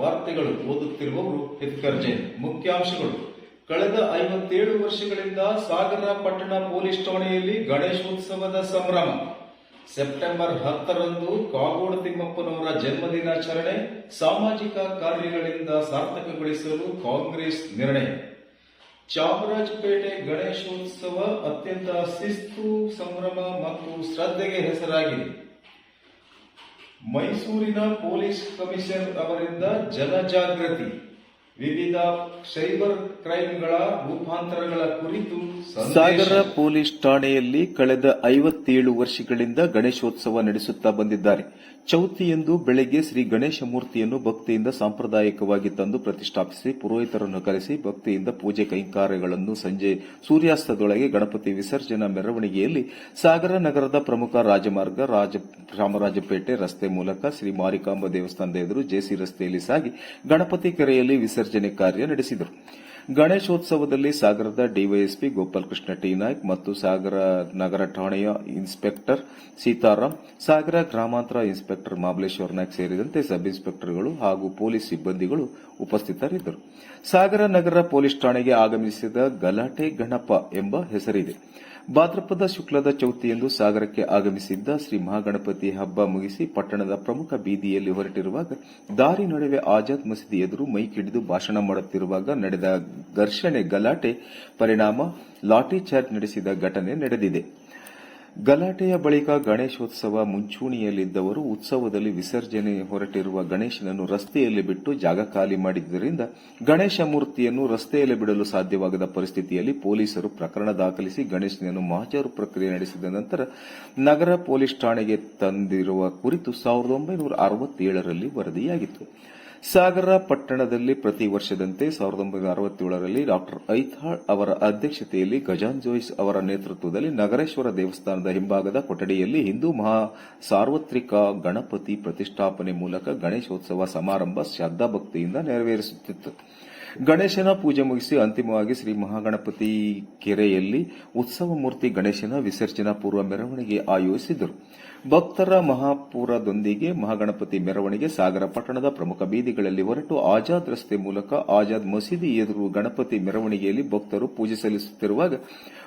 ವಾರ್ತೆಗಳು ಓದುತ್ತಿರುವವರು ಹಿತ್ಕರ್ಜೆ. ಮುಖ್ಯಾಂಶಗಳು ಕಳೆದ ಐವತ್ತೇಳು ವರ್ಷಗಳಿಂದ ಸಾಗರ ಪಟ್ಟಣ ಪೊಲೀಸ್ ಠಾಣೆಯಲ್ಲಿ ಗಣೇಶೋತ್ಸವದ ಸಂಭ್ರಮ. ಸೆಪ್ಟೆಂಬರ್ ಹತ್ತರಂದು ಕಾಗೋಡು ತಿಮ್ಮಪ್ಪನವರ ಜನ್ಮದಿನಾಚರಣೆ ಸಾಮಾಜಿಕ ಕಾರ್ಯಗಳಿಂದ ಸಾರ್ಥಕಗೊಳಿಸಲು ಕಾಂಗ್ರೆಸ್ ನಿರ್ಣಯ. ಚಾಮರಾಜಪೇಟೆ ಗಣೇಶೋತ್ಸವ ಅತ್ಯಂತ ಶಿಸ್ತು, ಸಂಭ್ರಮ ಮತ್ತು ಶ್ರದ್ಧೆಗೆ ಹೆಸರಾಗಿದೆ. ಮೈಸೂರಿನ ಪೊಲೀಸ್ ಕಮಿಷನರ್ ಅವರಿಂದ ಜನಜಾಗೃತಿ, ವಿವಿಧ ಸೈಬರ್ ಕ್ರೈಮ್ಗಳ ರೂಪಾಂತರಗಳ ಕುರಿತು ಸಾಗರ ಪೊಲೀಸ್ ಠಾಣೆಯಲ್ಲಿ ಕಳೆದ ಐವತ್ತೇಳು ವರ್ಷಗಳಿಂದ ಗಣೇಶೋತ್ಸವ ನಡೆಸುತ್ತಾ ಬಂದಿದ್ದಾರೆ. ಚೌತಿಯಂದು ಬೆಳಗ್ಗೆ ಶ್ರೀ ಗಣೇಶ ಮೂರ್ತಿಯನ್ನು ಭಕ್ತಿಯಿಂದ ಸಾಂಪ್ರದಾಯಿಕವಾಗಿ ತಂದು ಪ್ರತಿಷ್ಠಾಪಿಸಿ ಪುರೋಹಿತರನ್ನು ಕರೆಸಿ ಭಕ್ತಿಯಿಂದ ಪೂಜೆ ಕೈಂಕಾರ್ಯಗಳನ್ನು ಸಂಜೆ ಸೂರ್ಯಾಸ್ತದೊಳಗೆ ಗಣಪತಿ ವಿಸರ್ಜನಾ ಮೆರವಣಿಗೆಯಲ್ಲಿ ಸಾಗರ ನಗರದ ಪ್ರಮುಖ ರಾಜಮಾರ್ಗ ರಾಮರಾಜಪೇಟೆ ರಸ್ತೆ ಮೂಲಕ ಶ್ರೀ ಮಾರಿಕಾಂಬ ದೇವಸ್ಥಾನದ ಎದುರು ಜೆಸಿ ರಸ್ತೆಯಲ್ಲಿ ಸಾಗಿ ಗಣಪತಿ ಕೆರೆಯಲ್ಲಿ ವಿಸರ್ಜನೆ ಕಾರ್ಯ ನಡೆಸಿದರು. ಗಣೇಶೋತ್ಸವದಲ್ಲಿ ಸಾಗರದ ಡಿವೈಎಸ್ಪಿ ಗೋಪಾಲಕೃಷ್ಣ ಟಿ. ನಾಯ್ಕ್ ಮತ್ತು ಸಾಗರ ನಗರ ಠಾಣೆಯ ಇನ್ಸ್ಪೆಕ್ಟರ್ ಸೀತಾರಾಮ್ ಸಾಗರ ಗ್ರಾಮಾಂತರ ಇನ್ಸ್ಪೆಕ್ಟರ್ ಮಹಾಬಲೇಶ್ವರ ನಾಯ್ಕ್ ಸೇರಿದಂತೆ ಸಬ್ ಇನ್ಸ್ಪೆಕ್ಟರ್ಗಳು ಹಾಗೂ ಪೊಲೀಸ್ ಸಿಬ್ಬಂದಿಗಳು ಉಪಸ್ಥಿತರಿದ್ದರು. ಸಾಗರ ನಗರ ಪೊಲೀಸ್ ಠಾಣೆಗೆ ಆಗಮಿಸಿದ ಗಲಾಟೆ ಗಣಪ ಎಂಬ ಹೆಸರಿದೆ. ಭಾದ್ರಪದ ಶುಕ್ಲದ ಚೌತಿಯಂದು ಸಾಗರಕ್ಕೆ ಆಗಮಿಸಿದ್ದ ಶ್ರೀ ಮಹಾಗಣಪತಿ ಹಬ್ಬ ಮುಗಿಸಿ ಪಟ್ಟಣದ ಪ್ರಮುಖ ಬೀದಿಯಲ್ಲಿ ಹೊರಟಿರುವಾಗ, ದಾರಿ ನಡುವೆ ಆಜಾದ್ ಮಸೀದಿ ಎದುರು ಮೈಕಿಡಿದು ಭಾಷಣ ಮಾಡುತ್ತಿರುವಾಗ ನಡೆದ ಘರ್ಷಣೆ ಗಲಾಟೆ ಪರಿಣಾಮ ಲಾಠಿ ಚಾರ್ಜ್ ನಡೆಸಿದ ಘಟನೆ ನಡೆದಿದೆ. ಗಲಾಟೆಯ ಬಳಿಕ ಗಣೇಶೋತ್ಸವ ಮುಂಚೂಣಿಯಲ್ಲಿದ್ದವರು ಉತ್ಸವದಲ್ಲಿ ವಿಸರ್ಜನೆ ಹೊರಟಿರುವ ಗಣೇಶನನ್ನು ರಸ್ತೆಯಲ್ಲಿ ಬಿಟ್ಟು ಜಾಗ ಖಾಲಿ ಮಾಡಿದ್ದರಿಂದ ಗಣೇಶ ಮೂರ್ತಿಯನ್ನು ರಸ್ತೆಯಲ್ಲಿ ಬಿಡಲು ಸಾಧ್ಯವಾಗದ ಪರಿಸ್ಥಿತಿಯಲ್ಲಿ ಪೊಲೀಸರು ಪ್ರಕರಣ ದಾಖಲಿಸಿ ಗಣೇಶನನ್ನು ಮಹಜರು ಪ್ರಕ್ರಿಯೆ ನಡೆಸಿದ ನಂತರ ನಗರ ಪೊಲೀಸ್ ಠಾಣೆಗೆ ತಂದಿರುವ ಕುರಿತು ಸಾವಿರದ ಒಂಬೈನೂರ ಅರವತ್ತೇಳರಲ್ಲಿ ವರದಿಯಾಗಿತ್ತು. ಸಾಗರ ಪಟ್ಟಣದಲ್ಲಿ ಪ್ರತಿ ವರ್ಷದಂತೆ ಸಾವಿರದ ಒಂಬೈನೂರ ಅರವತ್ತೇಳರಲ್ಲಿ ಡಾಕ್ಟರ್ ಐಥಾಳ್ ಅವರ ಅಧ್ಯಕ್ಷತೆಯಲ್ಲಿ ಗಜಾನ್ ಜೋಯಿಸ್ ಅವರ ನೇತೃತ್ವದಲ್ಲಿ ನಗರೇಶ್ವರ ದೇವಸ್ಥಾನದ ಹಿಂಭಾಗದ ಕೊಠಡಿಯಲ್ಲಿ ಹಿಂದೂ ಮಹಾ ಸಾರ್ವತ್ರಿಕ ಗಣಪತಿ ಪ್ರತಿಷ್ಠಾಪನೆ ಮೂಲಕ ಗಣೇಶೋತ್ಸವ ಸಮಾರಂಭ ಶ್ರದ್ದಾಭಕ್ತಿಯಿಂದ ನೆರವೇರಿಸುತ್ತಿತ್ತು. ಗಣೇಶನ ಪೂಜೆ ಮುಗಿಸಿ ಅಂತಿಮವಾಗಿ ಶ್ರೀ ಮಹಾಗಣಪತಿ ಕೆರೆಯಲ್ಲಿ ಉತ್ಸವ ಮೂರ್ತಿ ಗಣೇಶನ ವಿಸರ್ಜನಾ ಪೂರ್ವ ಮೆರವಣಿಗೆ ಆಯೋಜಿಸಿದರು. ಭಕ್ತರ ಮಹಾಪೂರದೊಂದಿಗೆ ಮಹಾಗಣಪತಿ ಮೆರವಣಿಗೆ ಸಾಗರ ಪಟ್ಟಣದ ಪ್ರಮುಖ ಬೀದಿಗಳಲ್ಲಿ ಹೊರಟು ಆಜಾದ್ ರಸ್ತೆ ಮೂಲಕ ಆಜಾದ್ ಮಸೀದಿ ಎದುರು ಗಣಪತಿ ಮೆರವಣಿಗೆಯಲ್ಲಿ ಭಕ್ತರು ಪೂಜೆ ಸಲ್ಲಿಸುತ್ತಿರುವಾಗ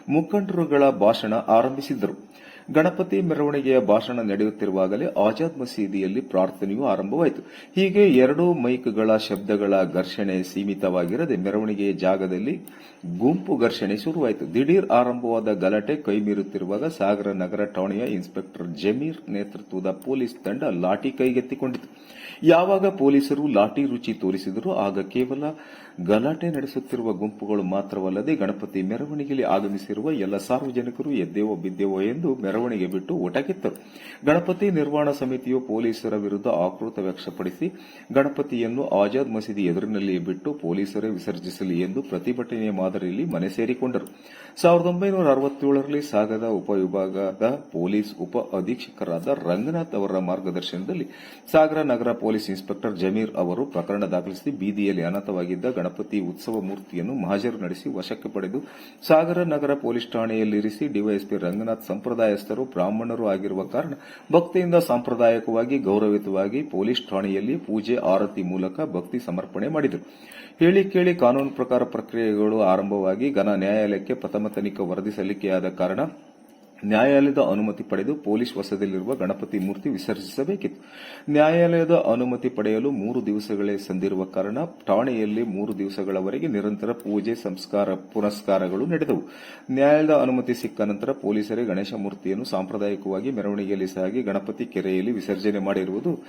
ಮುಖಂಡರುಗಳ ಭಾಷಣ ಆರಂಭಿಸಿದ್ದರು. ಗಣಪತಿ ಮೆರವಣಿಗೆಯ ಭಾಷಣ ನಡೆಯುತ್ತಿರುವಾಗಲೇ ಆಜಾದ್ ಮಸೀದಿಯಲ್ಲಿ ಪ್ರಾರ್ಥನೆಯೂ ಆರಂಭವಾಯಿತು. ಹೀಗೆ ಎರಡೂ ಮೈಕ್ಗಳ ಶಬ್ದಗಳ ಘರ್ಷಣೆ ಸೀಮಿತವಾಗಿರದೆ ಮೆರವಣಿಗೆಯ ಜಾಗದಲ್ಲಿ ಗುಂಪು ಘರ್ಷಣೆ ಶುರುವಾಯಿತು. ದಿಢೀರ್ ಆರಂಭವಾದ ಗಲಾಟೆ ಕೈಮೀರುತ್ತಿರುವಾಗ ಸಾಗರ ನಗರ ಠಾಣೆಯ ಇನ್ಸ್ಪೆಕ್ಟರ್ ಜಮೀರ್ ನೇತೃತ್ವದ ಪೊಲೀಸ್ ತಂಡ ಲಾಠಿ ಕೈಗೆತ್ತಿಕೊಂಡಿತು. ಯಾವಾಗ ಪೊಲೀಸರು ಲಾಠಿ ರುಚಿ ತೋರಿಸಿದರೂ ಆಗ ಕೇವಲ ಗಲಾಟೆ ನಡೆಸುತ್ತಿರುವ ಗುಂಪುಗಳು ಮಾತ್ರವಲ್ಲದೆ ಗಣಪತಿ ಮೆರವಣಿಗೆಯಲ್ಲಿ ಆಗಮಿಸಿರುವ ಎಲ್ಲ ಸಾರ್ವಜನಿಕರು ಎದ್ದೇವೋ ಬಿದ್ದೇವೋ ಎಂದು ಮೆರವಣಿಗೆ ಬಿಟ್ಟು ಊಟಕ್ಕಿತ್ತರು ಗಣಪತಿ ನಿರ್ವಹಣಾ ಸಮಿತಿಯು ಪೊಲೀಸರ ವಿರುದ್ಧ ಆಕ್ರೋಶ ವ್ಯಕ್ತಪಡಿಸಿ, ಗಣಪತಿಯನ್ನು ಆಜಾದ್ ಮಸೀದಿ ಎದುರಿನಲ್ಲಿಯೇ ಬಿಟ್ಟು ಪೊಲೀಸರೇ ವಿಸರ್ಜಿಸಲಿ ಎಂದು ಪ್ರತಿಭಟನೆಯ ಮಾದರಿಯಲ್ಲಿ ಮನೆ ಸೇರಿಕೊಂಡರು. ಸಾವಿರದ ಒಂಬೈನೂರ ಅರವತ್ತೇಳರಲ್ಲಿ ಉಪವಿಭಾಗದ ಪೊಲೀಸ್ ಉಪ ಅಧೀಕ್ಷಕರಾದ ರಂಗನಾಥ್ ಅವರ ಮಾರ್ಗದರ್ಶನದಲ್ಲಿ ಸಾಗರ ನಗರ ಪೊಲೀಸ್ ಇನ್ಸ್ಪೆಕ್ಟರ್ ಜಮೀರ್ ಅವರು ಪ್ರಕರಣ ದಾಖಲಿಸಿ ಬೀದಿಯಲ್ಲಿ ಅನಾಥವಾಗಿದ್ದ ಗಣಪತಿ ಉತ್ಸವ ಮೂರ್ತಿಯನ್ನು ಮಹಾಜರು ನಡೆಸಿ ವಶಕ್ಕೆ ಪಡೆದು ಸಾಗರ ನಗರ ಪೊಲೀಸ್ ಠಾಣೆಯಲ್ಲಿರಿಸಿ ಡಿವೈಎಸ್ಪಿ ರಂಗನಾಥ್ ಸಂಪ್ರದಾಯಸ್ಥರು ಬ್ರಾಹ್ಮಣರು ಆಗಿರುವ ಕಾರಣ ಭಕ್ತಿಯಿಂದ ಸಾಂಪ್ರದಾಯಿಕವಾಗಿ ಗೌರವಿತವಾಗಿ ಪೊಲೀಸ್ ಠಾಣೆಯಲ್ಲಿ ಪೂಜೆ ಆರತಿ ಮೂಲಕ ಭಕ್ತಿ ಸಮರ್ಪಣೆ ಮಾಡಿದರು. ಹೇಳಿ ಕೇಳಿ ಕಾನೂನು ಪ್ರಕಾರ ಪ್ರಕ್ರಿಯೆಗಳು ಆರಂಭವಾಗಿ ಘನ ನ್ಯಾಯಾಲಯಕ್ಕೆ ಪ್ರಥಮ ತನಿಖೆ ವರದಿ ಸಲ್ಲಿಕೆಯಾದ ಕಾರಣ ನ್ಯಾಯಾಲಯದ ಅನುಮತಿ ಪಡೆದು ಪೊಲೀಸ್ ವಸದಲ್ಲಿರುವ ಗಣಪತಿ ಮೂರ್ತಿ ವಿಸರ್ಜಿಸಬೇಕಿತ್ತು. ನ್ಯಾಯಾಲಯದ ಅನುಮತಿ ಪಡೆಯಲು ಮೂರು ದಿವಸಗಳೇ ಸಂದಿರುವ ಕಾರಣ ಠಾಣೆಯಲ್ಲಿ ಮೂರು ದಿವಸಗಳವರೆಗೆ ನಿರಂತರ ಪೂಜೆ, ಸಂಸ್ಕಾರ, ಪುನಸ್ಕಾರಗಳು ನಡೆದವು. ನ್ಯಾಯಾಲಯದ ಅನುಮತಿ ಸಿಕ್ಕ ನಂತರ ಪೊಲೀಸರೇ ಗಣೇಶ ಮೂರ್ತಿಯನ್ನು ಸಾಂಪ್ರದಾಯಿಕವಾಗಿ ಮೆರವಣಿಗೆಯಲ್ಲಿ ಸಾಗಿ ಗಣಪತಿ ಕೆರೆಯಲ್ಲಿ ವಿಸರ್ಜನೆ ಮಾಡಿರುವುದು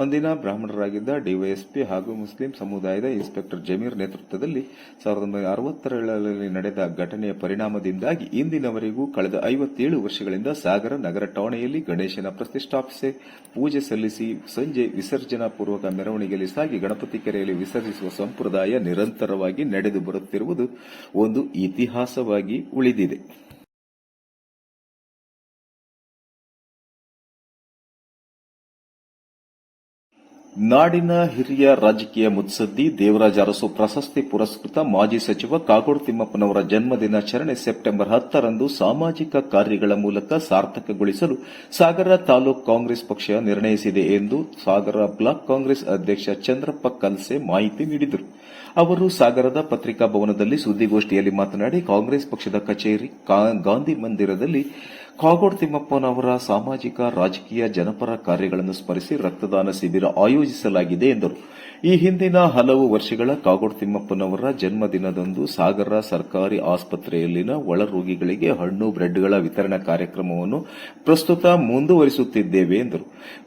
ಅಂದಿನ ಬ್ರಾಹ್ಮಣರಾಗಿದ್ದ ಡಿವೈಎಸ್ಪಿ ಹಾಗೂ ಮುಸ್ಲಿಂ ಸಮುದಾಯದ ಇನ್ಸ್ಪೆಕ್ಟರ್ ಜಮೀರ್ ನೇತೃತ್ವದಲ್ಲಿ ಸಾವಿರದ ಒಂಬೈನೂರ ಅರವತ್ತರಲ್ಲಿ ನಡೆದ ಘಟನೆಯ ಪರಿಣಾಮದಿಂದಾಗಿ ಇಂದಿನವರೆಗೂ ಕಳೆದ ಐವತ್ತೇಳು ವರ್ಷಗಳಿಂದ ಸಾಗರ ನಗರ ಠಾಣೆಯಲ್ಲಿ ಗಣೇಶನ ಪ್ರತಿಷ್ಠಾಪಿಸಿ, ಪೂಜೆ ಸಲ್ಲಿಸಿ, ಸಂಜೆ ವಿಸರ್ಜನಾ ಪೂರ್ವಕ ಮೆರವಣಿಗೆಯಲ್ಲಿ ಸಾಗಿ ಗಣಪತಿ ಕೆರೆಯಲ್ಲಿ ವಿಸರ್ಜಿಸುವ ಸಂಪ್ರದಾಯ ನಿರಂತರವಾಗಿ ನಡೆದು ಬರುತ್ತಿರುವುದು ಒಂದು ಇತಿಹಾಸವಾಗಿ ಉಳಿದಿದೆ. ನಾಡಿನ ಹಿರಿಯ ರಾಜಕೀಯ ಮುತ್ಸದ್ದಿ ದೇವರಾಜ ಅರಸು ಪ್ರಶಸ್ತಿ ಪುರಸ್ಕೃತ ಮಾಜಿ ಸಚಿವ ಕಾಗೋಡು ತಿಮ್ಮಪ್ಪನವರ ಜನ್ಮದಿನಾಚರಣೆ ಸೆಪ್ಟೆಂಬರ್ ಹತ್ತರಂದು ಸಾಮಾಜಿಕ ಕಾರ್ಯಗಳ ಮೂಲಕ ಸಾರ್ಥಕಗೊಳಿಸಲು ಸಾಗರ ತಾಲೂಕು ಕಾಂಗ್ರೆಸ್ ಪಕ್ಷ ನಿರ್ಣಯಿಸಿದೆ ಎಂದು ಸಾಗರ ಬ್ಲಾಕ್ ಕಾಂಗ್ರೆಸ್ ಅಧ್ಯಕ್ಷ ಚಂದ್ರಪ್ಪ ಕಲ್ಸೆ ಮಾಹಿತಿ ನೀಡಿದರು. ಅವರು ಸಾಗರದ ಪತ್ರಿಕಾ ಭವನದಲ್ಲಿ ಸುದ್ದಿಗೋಷ್ಠಿಯಲ್ಲಿ ಮಾತನಾಡಿ, ಕಾಂಗ್ರೆಸ್ ಪಕ್ಷದ ಕಚೇರಿ ಗಾಂಧಿ ಮಂದಿರದಲ್ಲಿ ಕಾಗೋಡ್ ತಿಮ್ಮಪ್ಪನವರ ಸಾಮಾಜಿಕ, ರಾಜಕೀಯ, ಜನಪರ ಕಾರ್ಯಗಳನ್ನು ಸ್ಮರಿಸಿ ರಕ್ತದಾನ ಶಿಬಿರ ಆಯೋಜಿಸಲಾಗಿದೆ ಎಂದರು. ಈ ಹಿಂದಿನ ಹಲವು ವರ್ಷಗಳ ಕಾಗೋಡು ತಿಮ್ಮಪ್ಪನವರ ಜನ್ಮದಿನದಂದು ಸಾಗರ ಸರ್ಕಾರಿ ಆಸ್ಪತ್ರೆಯಲ್ಲಿನ ಒಳರೋಗಿಗಳಿಗೆ ಹಣ್ಣು, ಬ್ರೆಡ್ಗಳ ವಿತರಣಾ ಕಾರ್ಯಕ್ರಮವನ್ನು ಪ್ರಸ್ತುತ ಮುಂದುವರಿಸುತ್ತಿದ್ದೇವೆ ಎಂದರು.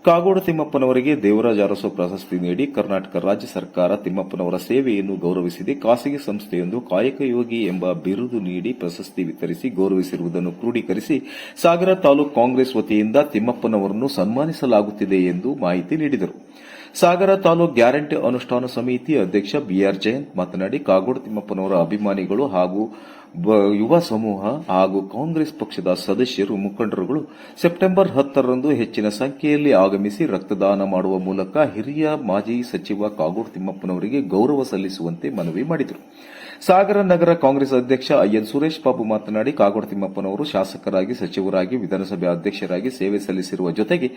ಕಾಗೋಡು ತಿಮ್ಮಪ್ಪನವರಿಗೆ ದೇವರಾಜ ಅರಸು ಪ್ರಶಸ್ತಿ ನೀಡಿ ಕರ್ನಾಟಕ ರಾಜ್ಯ ಸರ್ಕಾರ ತಿಮ್ಮಪ್ಪನವರ ಸೇವೆಯನ್ನು ಗೌರವಿಸಿದೆ. ಖಾಸಗಿ ಸಂಸ್ಥೆಯೊಂದು ಕಾಯಕಯೋಗಿ ಎಂಬ ಬಿರುದು ನೀಡಿ ಪ್ರಶಸ್ತಿ ವಿತರಿಸಿ ಗೌರವಿಸಿರುವುದನ್ನು ಕ್ರೋಢೀಕರಿಸಿ ಸಾಗರ ತಾಲೂಕು ಕಾಂಗ್ರೆಸ್ ವತಿಯಿಂದ ತಿಮ್ಮಪ್ಪನವರನ್ನು ಸನ್ಮಾನಿಸಲಾಗುತ್ತಿದೆ ಎಂದು ಮಾಹಿತಿ ನೀಡಿದರು. ಸಾಗರ ತಾಲೂಕ್ ಗ್ಯಾರಂಟಿ ಅನುಷ್ಠಾನ ಸಮಿತಿ ಅಧ್ಯಕ್ಷ ಬಿಆರ್ ಜಯಂತ್ ಮಾತನಾಡಿ, ಕಾಗೋಡು, ತಿಮ್ಮಪ್ಪನವರ ಅಭಿಮಾನಿಗಳು ಹಾಗೂ ಯುವ ಸಮೂಹ ಹಾಗೂ ಕಾಂಗ್ರೆಸ್ ಪಕ್ಷದ ಸದಸ್ಯರು, ಮುಖಂಡರುಗಳು ಸೆಪ್ಟೆಂಬರ್ ಹತ್ತರಂದು ಹೆಚ್ಚಿನ ಸಂಖ್ಯೆಯಲ್ಲಿ ಆಗಮಿಸಿ ರಕ್ತದಾನ ಮಾಡುವ ಮೂಲಕ ಹಿರಿಯ ಮಾಜಿ ಸಚಿವ ಕಾಗೋಡು, ತಿಮ್ಮಪ್ಪನವರಿಗೆ ಗೌರವ ಸಲ್ಲಿಸುವಂತೆ ಮನವಿ ಮಾಡಿದರು. ಸಾಗರ ನಗರ ಕಾಂಗ್ರೆಸ್ ಅಧ್ಯಕ್ಷ ಐಎನ್ ಸುರೇಶ್ ಬಾಬು ಮಾತನಾಡಿ, ಕಾಗೋಡು ತಿಮ್ಮಪ್ಪನವರು ಶಾಸಕರಾಗಿ, ಸಚಿವರಾಗಿ, ವಿಧಾನಸಭೆ ಅಧ್ಯಕ್ಷರಾಗಿ ಸೇವೆ ಸಲ್ಲಿಸಿರುವ ಜೊತೆಗೆ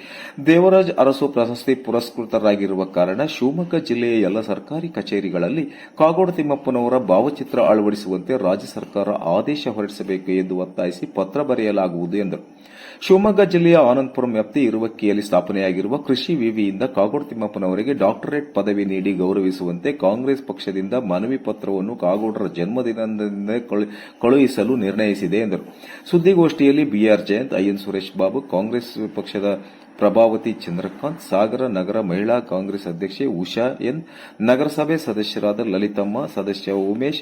ದೇವರಾಜ್ ಅರಸು ಪ್ರಶಸ್ತಿ ಪುರಸ್ಕೃತರಾಗಿರುವ ಕಾರಣ ಶಿವಮೊಗ್ಗ ಜಿಲ್ಲೆಯ ಎಲ್ಲ ಸರ್ಕಾರಿ ಕಚೇರಿಗಳಲ್ಲಿ ಕಾಗೋಡು ತಿಮ್ಮಪ್ಪನವರ ಭಾವಚಿತ್ರ ಅಳವಡಿಸುವಂತೆ ರಾಜ್ಯ ಸರ್ಕಾರ ಆದೇಶ ಹೊರಡಿಸಬೇಕು ಎಂದು ಒತ್ತಾಯಿಸಿ ಪತ್ರ ಬರೆಯಲಾಗುವುದು ಎಂದರು. ಶಿವಮೊಗ್ಗ ಜಿಲ್ಲೆಯ ಆನಂದಪುರಂ ವ್ಯಾಪ್ತಿ ಇರುವಕ್ಕಿಯಲ್ಲಿ ಸ್ಥಾಪನೆಯಾಗಿರುವ ಕೃಷಿ ವಿವಿಯಿಂದ ಕಾಗೋಡು ತಿಮ್ಮಪ್ಪನವರಿಗೆ ಡಾಕ್ಟರೇಟ್ ಪದವಿ ನೀಡಿ ಗೌರವಿಸುವಂತೆ ಕಾಂಗ್ರೆಸ್ ಪಕ್ಷದಿಂದ ಮನವಿ ಪತ್ರವನ್ನು ಕಾಗೋಡರ ಜನ್ಮದಿನದಿಂದ ಕಳುಹಿಸಲು ನಿರ್ಣಯಿಸಿದೆ ಎಂದರು. ಸುದ್ದಿಗೋಷ್ಠಿಯಲ್ಲಿ ಬಿಆರ್ ಜಯಂತ್ ಐಎನ್ ಸುರೇಶ್ ಬಾಬು ಕಾಂಗ್ರೆಸ್ ಪಕ್ಷದ ಪ್ರಭಾವತಿ ಚಂದ್ರಕಾಂತ್, ಸಾಗರ ನಗರ ಮಹಿಳಾ ಕಾಂಗ್ರೆಸ್ ಅಧ್ಯಕ್ಷೆ ಉಷಾ ಎನ್, ನಗರಸಭೆ ಸದಸ್ಯರಾದ ಲಲಿತಮ್ಮ, ಸದಸ್ಯ ಉಮೇಶ್,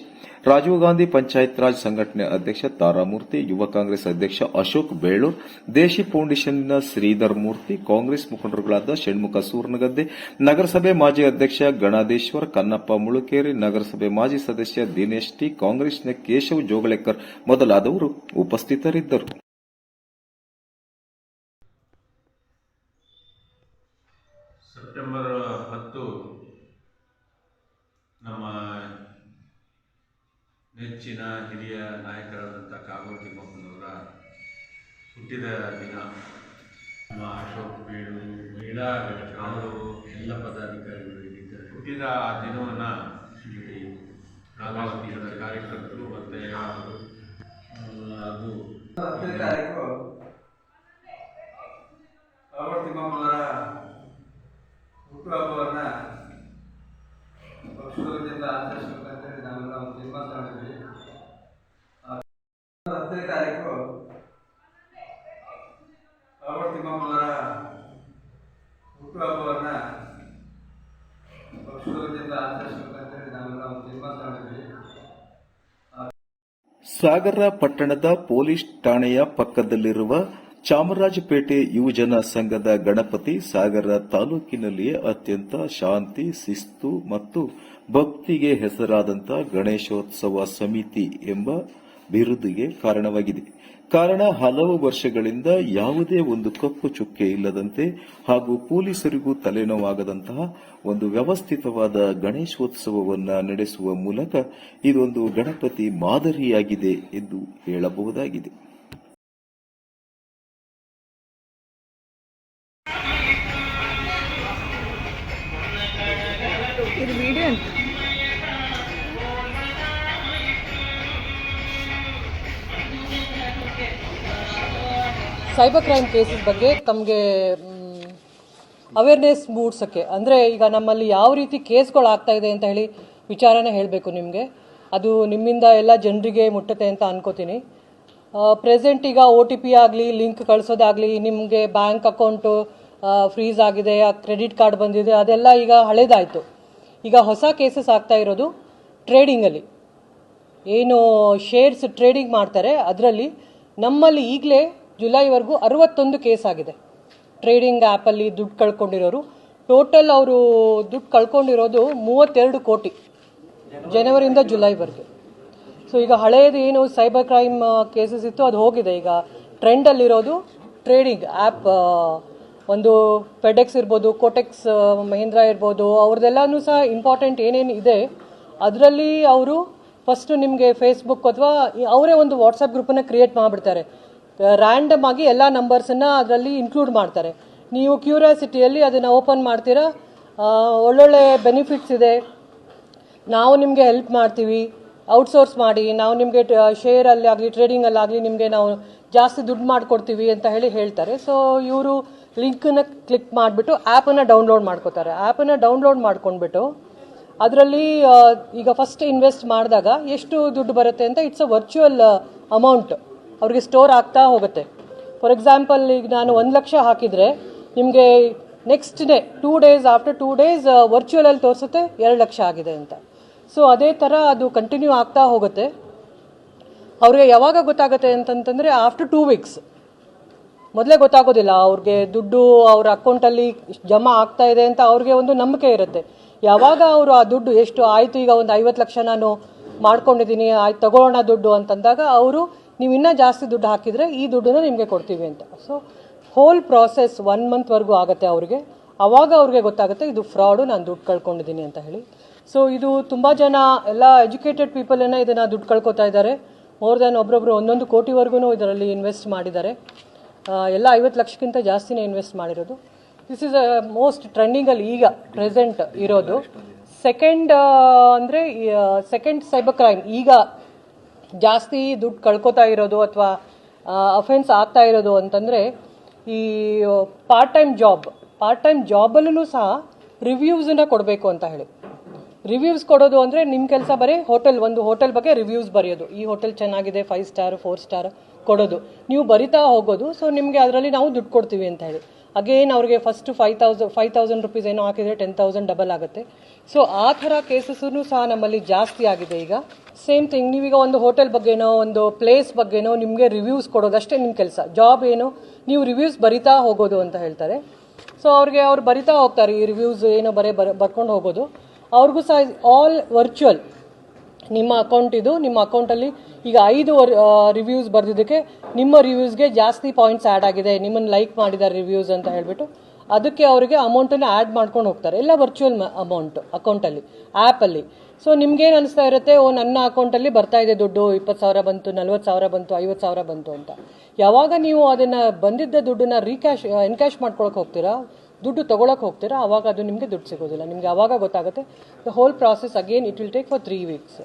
ರಾಜೀವ್ ಗಾಂಧಿ ಪಂಚಾಯತ್ ರಾಜ್ ಸಂಘಟನೆ ಅಧ್ಯಕ್ಷ ತಾರಾಮೂರ್ತಿ, ಯುವ ಕಾಂಗ್ರೆಸ್ ಅಧ್ಯಕ್ಷ ಅಶೋಕ್ ಬೇಳೂರ್, ದೇಶಿ ಫೌಂಡೇಶನ್ನ ಶ್ರೀಧರ್ ಮೂರ್ತಿ, ಕಾಂಗ್ರೆಸ್ ಮುಖಂಡರುಗಳಾದ ಷಣ್ಮುಖ ಸೂರ್ನಗದ್ದೆ, ನಗರಸಭೆ ಮಾಜಿ ಅಧ್ಯಕ್ಷ ಗಣಾದೇಶ್ವರ್ ಕನ್ನಪ್ಪ ಮುಳುಕೇರಿ, ನಗರಸಭೆ ಮಾಜಿ ಸದಸ್ಯ ದಿನೇಶ್ ಟಿ, ಕಾಂಗ್ರೆಸ್ನ ಕೇಶವ್ ಜೋಗಳೆಕರ್ ಮೊದಲಾದವರು ಉಪಸ್ಥಿತರಿದ್ದರು. ಸೆಪ್ಟೆಂಬರ್ ಹತ್ತು ನಮ್ಮ ನೆಚ್ಚಿನ ಹಿರಿಯ ನಾಯಕರಾದಂಥ ಕಾಗೋಡು ತಿಮ್ಮಪ್ಪನವರ ಹುಟ್ಟಿದ ದಿನ. ನಮ್ಮ ಅಶೋಕ್ ಬೀಳು ಮಹಿಳಾ ಘಟಕಗಳು ಎಲ್ಲ ಪದಾಧಿಕಾರಿಗಳು ಇಲ್ಲಿದ್ದಾರೆ ಹುಟ್ಟಿದ ಆ ದಿನವನ್ನು ನಾಗಾವತಿಯ ಕಾರ್ಯಕರ್ತರು ಮತ್ತು ಅದು ತಿಮ್ಮಪ್ಪನವರ ಹುಟ್ಟುಹಬ್ಬವನ್ನು ಪಕ್ಷದಿಂದ ಆಚರಿಸಬೇಕಂತೇಳಿ ನಾವೆಲ್ಲ ಒಂದು ತೀರ್ಮಾನ ಮಾಡಿದ್ವಿ ಹತ್ತನೇ ತಾರೀಕು ಕಾಗೋಡು ತಿಮ್ಮಮ್ಮನವರ ಹುಟ್ಟುಹಬ್ಬವನ್ನು ಪಕ್ಷದಿಂದ ಆಚರಿಸಬೇಕಂತೇಳಿ ನಾವೆಲ್ಲ ಒಂದು ತೀರ್ಮಾನ ಮಾಡಿದ್ವಿ ಸಾಗರ ಪಟ್ಟಣದ ಪೊಲೀಸ್ ಠಾಣೆಯ ಪಕ್ಕದಲ್ಲಿರುವ ಚಾಮರಾಜಪೇಟೆ ಯುವಜನ ಸಂಘದ ಗಣಪತಿ ಸಾಗರ ತಾಲೂಕಿನಲ್ಲಿಯೇ ಅತ್ಯಂತ ಶಾಂತಿ, ಶಿಸ್ತು ಮತ್ತು ಭಕ್ತಿಗೆ ಹೆಸರಾದಂಥ ಗಣೇಶೋತ್ಸವ ಸಮಿತಿ ಎಂಬ ಬಿರುದಿಗೆ ಕಾರಣವಾಗಿದೆ. ಕಾರಣ ಹಲವು ವರ್ಷಗಳಿಂದ ಯಾವುದೇ ಒಂದು ಕಪ್ಪು ಚುಕ್ಕೆ ಇಲ್ಲದಂತೆ ಹಾಗೂ ಪೊಲೀಸರಿಗೂ ತಲೆನೋವಾಗದಂತಹ ಒಂದು ವ್ಯವಸ್ಥಿತವಾದ ಗಣೇಶೋತ್ಸವವನ್ನು ನಡೆಸುವ ಮೂಲಕ ಇದೊಂದು ಗಣಪತಿ ಮಾದರಿಯಾಗಿದೆ ಎಂದು ಹೇಳಬಹುದಾಗಿದೆ. ಇದು ವಿಡಿಯೋ ಅಂತ. ಸೈಬರ್ ಕ್ರೈಮ್ ಕೇಸಸ್ ಬಗ್ಗೆ ತಮಗೆ ಅವೇರ್ನೆಸ್ ಮೂಡ್ಸೋಕ್ಕೆ. ಅಂದರೆ ಈಗ ನಮ್ಮಲ್ಲಿ ಯಾವ ರೀತಿ ಕೇಸ್ಗಳು ಆಗ್ತಾ ಇದೆ ಅಂತ ಹೇಳಿ ವಿಚಾರನೇ ಹೇಳಬೇಕು ನಿಮಗೆ. ಅದು ನಿಮ್ಮಿಂದ ಎಲ್ಲ ಜನರಿಗೆ ಮುಟ್ಟುತ್ತೆ ಅಂತ ಅನ್ಕೋತೀನಿ. ಪ್ರೆಸೆಂಟ್ ಈಗ ಒ ಟಿ ಪಿ ಆಗಲಿ ಲಿಂಕ್ ಕಳಿಸೋದಾಗಲಿ, ನಿಮಗೆ ಬ್ಯಾಂಕ್ ಅಕೌಂಟು ಫ್ರೀಸ್ ಆಗಿದೆ ಕ್ರೆಡಿಟ್ ಕಾರ್ಡ್ ಬಂದಿದೆ, ಅದೆಲ್ಲ ಈಗ ಹಳೇದಾಯಿತು. ಈಗ ಹೊಸ ಕೇಸಸ್ ಆಗ್ತಾ ಇರೋದು ಟ್ರೇಡಿಂಗಲ್ಲಿ ಏನು ಶೇರ್ಸ್ ಟ್ರೇಡಿಂಗ್ ಮಾಡ್ತಾರೆ, ಅದರಲ್ಲಿ ನಮ್ಮಲ್ಲಿ ಈಗಲೇ ಜುಲೈವರೆಗೂ ಅರವತ್ತೊಂದು ಕೇಸ್ ಆಗಿದೆ. ಟ್ರೇಡಿಂಗ್ ಆ್ಯಪಲ್ಲಿ ದುಡ್ಡು ಕಳ್ಕೊಂಡಿರೋರು. ಟೋಟಲ್ ಅವರು ದುಡ್ಡು ಕಳ್ಕೊಂಡಿರೋದು ಮೂವತ್ತೆರಡು ಕೋಟಿ ಜನವರಿಯಿಂದ ಜುಲೈವರೆಗೆ. ಸೊ ಈಗ ಹಳೆಯದು ಏನು ಸೈಬರ್ ಕ್ರೈಮ್ ಕೇಸಸ್ ಇತ್ತು, ಅದು ಹೋಗಿದೆ. ಈಗ ಟ್ರೆಂಡಲ್ಲಿರೋದು ಟ್ರೇಡಿಂಗ್ ಆ್ಯಪ್ ಒಂದು ಫೆಡೆಕ್ಸ್ ಇರ್ಬೋದು ಕೋಟೆಕ್ಸ್ ಮಹೀಂದ್ರ ಇರ್ಬೋದು, ಅವ್ರದ್ದೆಲ್ಲನೂ ಸಹ ಇಂಪಾರ್ಟೆಂಟ್ ಏನೇನು ಇದೆ, ಅದರಲ್ಲಿ ಅವರು ಫಸ್ಟು ನಿಮಗೆ ಫೇಸ್ಬುಕ್ ಅಥವಾ ಅವರೇ ಒಂದು ವಾಟ್ಸಪ್ ಗ್ರೂಪನ್ನು ಕ್ರಿಯೇಟ್ ಮಾಡಿಬಿಡ್ತಾರೆ. ರ್ಯಾಂಡಮ್ ಆಗಿ ಎಲ್ಲ ನಂಬರ್ಸನ್ನು ಅದರಲ್ಲಿ ಇನ್ಕ್ಲೂಡ್ ಮಾಡ್ತಾರೆ. ನೀವು ಕ್ಯೂರಿಯಾಸಿಟಿಯಲ್ಲಿ ಅದನ್ನು ಓಪನ್ ಮಾಡ್ತೀರಾ ಒಳ್ಳೊಳ್ಳೆ ಬೆನಿಫಿಟ್ಸ್ ಇದೆ. ನಾವು ನಿಮಗೆ ಹೆಲ್ಪ್ ಮಾಡ್ತೀವಿ ಔಟ್ಸೋರ್ಸ್ ಮಾಡಿ, ನಾವು ನಿಮಗೆ ಶೇರಲ್ಲಿ ಆಗಲಿ ಟ್ರೇಡಿಂಗಲ್ಲಾಗಲಿ ನಿಮಗೆ ನಾವು ಜಾಸ್ತಿ ದುಡ್ಡು ಮಾಡಿಕೊಡ್ತೀವಿ ಅಂತ ಹೇಳಿ ಹೇಳ್ತಾರೆ. ಸೊ ಇವರು ಲಿಂಕನ್ನು ಕ್ಲಿಕ್ ಮಾಡಿಬಿಟ್ಟು ಆ್ಯಪನ್ನು ಡೌನ್ಲೋಡ್ ಮಾಡ್ಕೋತಾರೆ. ಆ್ಯಪನ್ನು ಡೌನ್ಲೋಡ್ ಮಾಡ್ಕೊಂಡ್ಬಿಟ್ಟು ಅದರಲ್ಲಿ ಈಗ ಫಸ್ಟ್ ಇನ್ವೆಸ್ಟ್ ಮಾಡಿದಾಗ ಎಷ್ಟು ದುಡ್ಡು ಬರುತ್ತೆ ಅಂತ ಇಟ್ಸ್ ಅ ವರ್ಚುವಲ್ ಅಮೌಂಟ್. ಅವ್ರಿಗೆ ಸ್ಟೋರ್ ಆಗ್ತಾ ಹೋಗುತ್ತೆ. ಫಾರ್ ಎಕ್ಸಾಂಪಲ್, ಈಗ ನಾನು ಒಂದು ಲಕ್ಷ ಹಾಕಿದರೆ ನಿಮಗೆ next day, two days after two days ವರ್ಚುವಲಲ್ಲಿ ತೋರಿಸುತ್ತೆ ಎರಡು ಲಕ್ಷ ಆಗಿದೆ ಅಂತ. ಸೊ, ಅದೇ ಥರ ಅದು ಕಂಟಿನ್ಯೂ ಆಗ್ತಾ ಹೋಗುತ್ತೆ. ಅವ್ರಿಗೆ ಯಾವಾಗ ಗೊತ್ತಾಗುತ್ತೆ ಅಂತಂತಂದರೆ ಆಫ್ಟರ್ ಟೂ ವೀಕ್ಸ್. ಮೊದಲೇ ಗೊತ್ತಾಗೋದಿಲ್ಲ, ಅವ್ರಿಗೆ ದುಡ್ಡು ಅವ್ರ ಅಕೌಂಟಲ್ಲಿ ಜಮಾ ಆಗ್ತಾ ಇದೆ ಅಂತ ಅವ್ರಿಗೆ ಒಂದು ನಂಬಿಕೆ ಇರುತ್ತೆ. ಯಾವಾಗ ಅವರು ಆ ದುಡ್ಡು ಎಷ್ಟು ಆಯಿತು, ಈಗ ಒಂದು ಐವತ್ತು ಲಕ್ಷ ನಾನು ಮಾಡ್ಕೊಂಡಿದ್ದೀನಿ, ಆಯ್ತು ತಗೊಳ್ಳೋಣ ದುಡ್ಡು ಅಂತಂದಾಗ ಅವರು ನೀವು ಇನ್ನೂ ಜಾಸ್ತಿ ದುಡ್ಡು ಹಾಕಿದರೆ ಈ ದುಡ್ಡನ್ನು ನಿಮಗೆ ಕೊಡ್ತೀವಿ ಅಂತ. ಸೊ ಹೋಲ್ ಪ್ರಾಸೆಸ್ ಒನ್ ಮಂತ್ವರೆಗೂ ಆಗುತ್ತೆ ಅವ್ರಿಗೆ. ಆವಾಗ ಅವ್ರಿಗೆ ಗೊತ್ತಾಗುತ್ತೆ, ಇದು ಫ್ರಾಡು ನಾನು ದುಡ್ಡು ಕಳ್ಕೊಂಡಿದ್ದೀನಿ ಅಂತ ಹೇಳಿ. ಸೊ ಇದು ತುಂಬ ಜನ, ಎಲ್ಲ ಎಜುಕೇಟೆಡ್ ಪೀಪಲನ್ನು ಇದನ್ನು ದುಡ್ಡು ಕಳ್ಕೊತಾ ಇದ್ದಾರೆ. ಮೋರ್ ದ್ಯಾನ್ ಒಬ್ರೊಬ್ರು ಒಂದೊಂದು ಕೋಟಿವರೆಗೂ ಇದರಲ್ಲಿ ಇನ್ವೆಸ್ಟ್ ಮಾಡಿದ್ದಾರೆ. ಎಲ್ಲ ಐವತ್ತು ಲಕ್ಷಕ್ಕಿಂತ ಜಾಸ್ತಿನೇ ಇನ್ವೆಸ್ಟ್ ಮಾಡಿರೋದು. ದಿಸ್ ಇಸ್ ಅ ಮೋಸ್ಟ್ ಟ್ರೆಂಡಿಂಗಲ್ಲಿ ಈಗ ಪ್ರೆಸೆಂಟ್ ಇರೋದು. ಸೆಕೆಂಡ್ ಅಂದರೆ ಸೆಕೆಂಡ್ ಸೈಬರ್ ಕ್ರೈಮ್ ಈಗ ಜಾಸ್ತಿ ದುಡ್ಡು ಕಳ್ಕೊತಾ ಇರೋದು ಅಥವಾ ಅಫೆನ್ಸ್ ಆಗ್ತಾ ಇರೋದು ಅಂತಂದರೆ, ಈ part time job part time ಜಾಬಲ್ಲೂ ಸಹ ರಿವ್ಯೂಸನ್ನು ಕೊಡಬೇಕು ಅಂತ ಹೇಳಿ. ರಿವ್ಯೂಸ್ ಕೊಡೋದು ಅಂದರೆ ನಿಮ್ಮ ಕೆಲಸ ಬರೀ ಹೋಟೆಲ್ ಒಂದು ಹೋಟೆಲ್ ಬಗ್ಗೆ ರಿವ್ಯೂಸ್ ಬರೆಯೋದು. ಈ ಹೋಟೆಲ್ ಚೆನ್ನಾಗಿದೆ ಫೈವ್ ಸ್ಟಾರ್ ಫೋರ್ ಸ್ಟಾರ್ ಕೊಡೋದು. ನೀವು ಬರಿತಾ ಹೋಗೋದು ಸೊ ನಿಮಗೆ ಅದರಲ್ಲಿ ನಾವು ದುಡ್ಡು ಕೊಡ್ತೀವಿ ಅಂತ ಹೇಳಿ. ಅಗೇನ್ ಅವ್ರಿಗೆ first five thousand five thousand rupees ಏನೋ ಹಾಕಿದರೆ ಟೆನ್ ತೌಸಂಡ್ ಡಬಲ್ ಆಗುತ್ತೆ. ಸೊ ಆ ಥರ ಕೇಸಸ್ಸೂ ಸಹ ನಮ್ಮಲ್ಲಿ ಜಾಸ್ತಿ ಆಗಿದೆ ಈಗ. ಸೇಮ್ ಥಿಂಗ್ ನೀವೀಗ ಒಂದು ಹೋಟೆಲ್ ಬಗ್ಗೆನೋ, ಒಂದು ಪ್ಲೇಸ್ ಬಗ್ಗೆನೋ ನಿಮಗೆ ರಿವ್ಯೂಸ್ ಕೊಡೋದು ಅಷ್ಟೇ ನಿಮ್ಮ ಕೆಲಸ. ಜಾಬ್ ಏನು, ನೀವು ರಿವ್ಯೂಸ್ ಬರಿತಾ ಹೋಗೋದು ಅಂತ ಹೇಳ್ತಾರೆ. ಸೊ ಅವ್ರಿಗೆ ಅವ್ರು ಬರಿತಾ ಹೋಗ್ತಾರೆ, ಈ ರಿವ್ಯೂಸ್ ಏನೋ ಬರ, ಬರ್ಕೊಂಡು ಹೋಗೋದು. ಅವ್ರಿಗೂ ಸಹ ಆಲ್ ವರ್ಚುವಲ್ ನಿಮ್ಮ ಅಕೌಂಟ್ ಇದು, ನಿಮ್ಮ ಅಕೌಂಟಲ್ಲಿ ಈಗ ಐದು ರಿವ್ಯೂಸ್ ಬರೆದಿದ್ದಕ್ಕೆ ನಿಮ್ಮ ರಿವ್ಯೂಸ್ಗೆ ಜಾಸ್ತಿ ಪಾಯಿಂಟ್ಸ್ ಆ್ಯಡ್ ಆಗಿದೆ, ನಿಮ್ಮನ್ನು ಲೈಕ್ ಮಾಡಿದ್ದಾರೆ ರಿವ್ಯೂಸ್ ಅಂತ ಹೇಳಿಬಿಟ್ಟು ಅದಕ್ಕೆ ಅವರಿಗೆ ಅಮೌಂಟನ್ನು ಆ್ಯಡ್ ಮಾಡ್ಕೊಂಡು ಹೋಗ್ತಾರೆ. ಎಲ್ಲ ವರ್ಚುವಲ್ ಅಮೌಂಟ್ ಅಕೌಂಟಲ್ಲಿ ಆ್ಯಪಲ್ಲಿ ಸೊ ನಿಮ್ಗೇನು ಅನಿಸ್ತಾ ಇರುತ್ತೆ, ಓ, ನನ್ನ ಅಕೌಂಟಲ್ಲಿ ಬರ್ತಾ ಇದೆ ದುಡ್ಡು, ಇಪ್ಪತ್ತು ಸಾವಿರ ಬಂತು, ನಲ್ವತ್ತು ಸಾವಿರ ಬಂತು, ಐವತ್ತು ಸಾವಿರ ಬಂತು ಅಂತ. ಯಾವಾಗ ನೀವು ಅದನ್ನು ಬಂದಿದ್ದ ದುಡ್ಡನ್ನ ರೀಕ್ಯಾಶ್ ಎನ್ಕ್ಯಾಶ್ ಮಾಡ್ಕೊಳಕ್ಕೆ ಹೋಗ್ತೀರಾ? ದುಡ್ಡು ತೊಗೊಳಕ್ಕೆ ಹೋಗ್ತೀರಾ? ಅವಾಗ ಅದು ನಿಮಗೆ ದುಡ್ಡು ಸಿಗೋದಿಲ್ಲ. ನಿಮಗೆ ಅವಾಗ ಗೊತ್ತಾಗುತ್ತೆ. The whole process again it will take for three weeks